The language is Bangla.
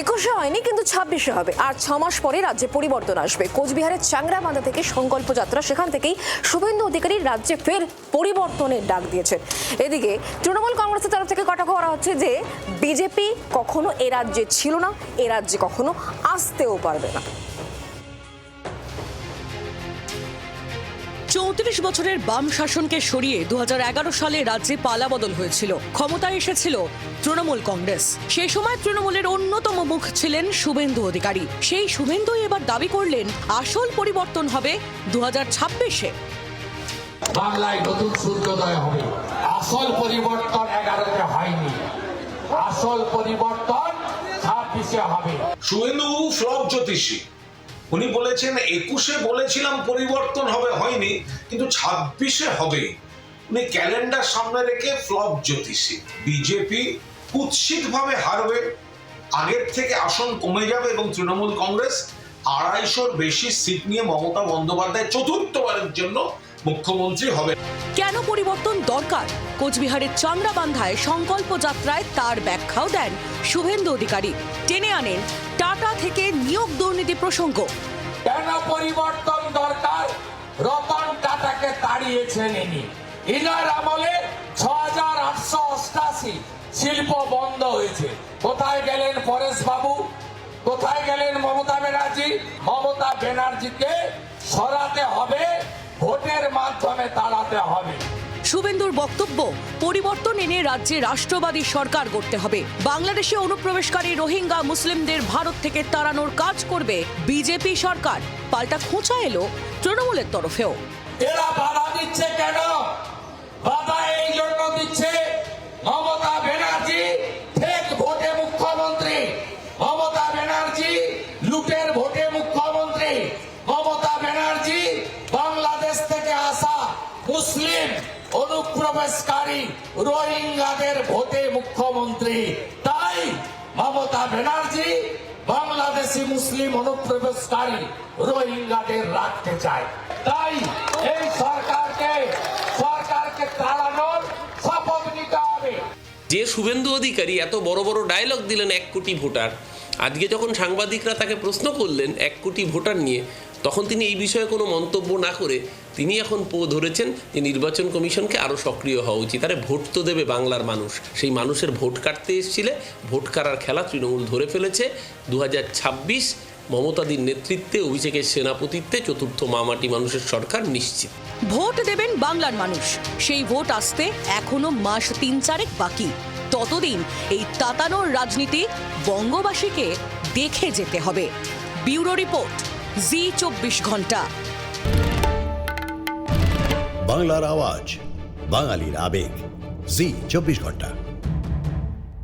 একুশে হয়নি, কিন্তু ছাব্বিশে হবে। আর ছ মাস পরে রাজ্যে পরিবর্তন আসবে। কোচবিহারের চাংরাবান্ধা থেকে সংকল্প যাত্রা, সেখান থেকেই শুভেন্দু অধিকারী রাজ্যে ফের পরিবর্তনের ডাক দিয়েছেন। এদিকে তৃণমূল কংগ্রেসের তরফ থেকে কটাক্ষ করা হচ্ছে যে বিজেপি কখনো এ রাজ্যে ছিল না, এ রাজ্যে কখনো আসতেও পারবে না। চৌত্রিশ বছরের বাম শাসনকে সরিয়ে দু সালে রাজ্যে পালাবদল হয়েছিল। ক্ষমতায় এসেছিল তৃণমূল কংগ্রেস। সেই সময় তৃণমূলের অন্যতম মুখ ছিলেন শুভেন্দু অধিকারী। সেই শুভেন্দু এবার দাবি করলেন আসল পরিবর্তন হবে দু হাজার ছাব্বিশে। বাংলায় নতুন সূর্যোদয় হবে। আসল পরিবর্তন এগারোতে হয়নি। আসল পরিবর্তন ছাব্বিশে হবে। শুভেন্দু ফ্লপ জ্যোতিষী। উনি বলেছেন, একুশে বলেছিলাম পরিবর্তন হবে, হয়নি, কিন্তু ছাব্বিশে হবে। উনি ক্যালেন্ডার সামনে রেখে ফ্লপ জ্যোতিষী। বিজেপি কুৎসিতভাবে হারবে, আগের থেকে আসন কমে যাবে এবং তৃণমূল কংগ্রেস আড়াইশোর বেশি সিট নিয়ে মমতা বন্দ্যোপাধ্যায় চতুর্থবারের জন্য মুখ্যমন্ত্রী হবে। কেন পরিবর্তন দরকার? কোচবিহারের চাংরাবান্ধায় সংকল্প যাত্রায় তার ব্যাখ্যাও দেন শুভেন্দু অধিকারী। টেনে আনেন টাটা থেকে নিয়োগ দুর্নীতি প্রসঙ্গ। কেন পরিবর্তন দরকার? রতন টাটাকে তাড়িয়েছেন ইনি। ইনার আমলে ছ হাজার আটশো অষ্টাশি শিল্প বন্ধ হয়েছে। কোথায় গেলেন পরেশ বাবু? কোথায় গেলেন মমতা ব্যানার্জি? মমতা ব্যানার্জিকে সরাতে হবে তাড়াতে হবে। শুভেন্দুর বক্তব্য পরিবর্তন এনে রাজ্যে রাষ্ট্রবাদী সরকার গড়তে হবে। বাংলাদেশে অনুপ্রবেশকারী রোহিঙ্গা মুসলিমদের ভারত থেকে তাড়ানোর কাজ করবে বিজেপি সরকার। পাল্টা খোঁচা এলো তৃণমূলের তরফেও। এরা বাধা দিচ্ছে কেন? বাধা এই জন্য দিচ্ছে মমতা ব্যানার্জি ফেক ভোটে মুখ্যমন্ত্রী মমতা ব্যানার্জি লুটের ভোটে মুখ্যমন্ত্রী মমতা ব্যানার্জি বাংলাদেশ থেকে আসা মুসলিম অনুপ্রবেশকারী রোহিঙ্গাদের ভোটে মুখ্যমন্ত্রী। তাই মমতা ব্যানার্জি বাংলাদেশি মুসলিম অনুপ্রবেশকারী রোহিঙ্গাদের রাখতে চায়। তাই এই সরকারকে সরকারকে তাড়ানোর শপথ নিতে হবে। যে শুভেন্দু অধিকারী এত বড় বড় ডায়লগ দিলেন এক কোটি ভোটার আজকে যখন সাংবাদিকরা তাকে প্রশ্ন করলেন এক কোটি ভোটার নিয়ে, তখন তিনি এই বিষয়ে কোনো মন্তব্য না করে তিনি এখন পো ধরেছেন যে নির্বাচন কমিশনকে আরও সক্রিয় হওয়া উচিত। আরে ভোট তো দেবে বাংলার মানুষ। সেই মানুষের ভোট কাটতে এসেছিলে, ভোট কাটার খেলা তৃণমূল ধরে ফেলেছে। দু ছাব্বিশ মমতাদির নেতৃত্বে, অভিষেকের সেনাপতিত্বে, চতুর্থ মামাটি মানুষের সরকার নিশ্চিত। ভোট দেবেন বাংলার মানুষ। সেই ভোট আসতে এখনও মাস তিন চারেক বাকি। ততদিন এই তাতানোর রাজনীতি বঙ্গবাসীকে দেখে যেতে হবে। ব্যুরো রিপোর্ট, জি চব্বিশ ঘণ্টা। বাংলার আওয়াজ, বাঙালির আবেগ, জি চব্বিশ ঘণ্টা।